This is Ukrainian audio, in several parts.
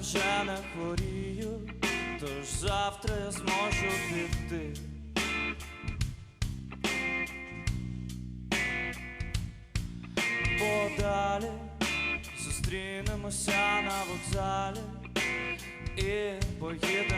вже не хворію, тож завтра я зможу піти. Подалі зустрінемося на вокзалі і поїдем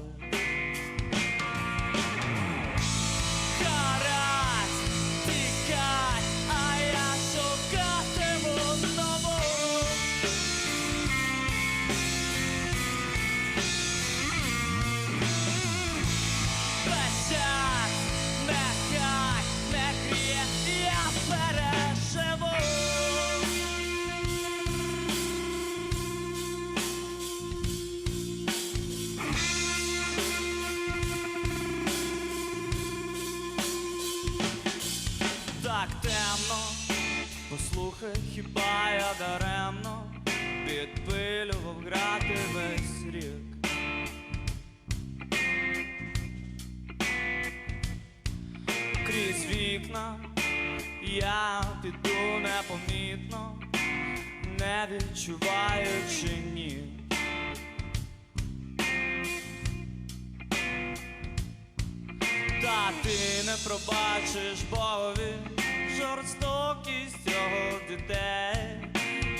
Послухай, хіба я даремно підпилював грати весь рік. Крізь вікна я піду непомітно, не відчуваючи ні. Та ти не пробачиш Богові жорстокість його дітей.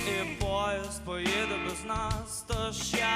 І поїзд поїде без нас, то я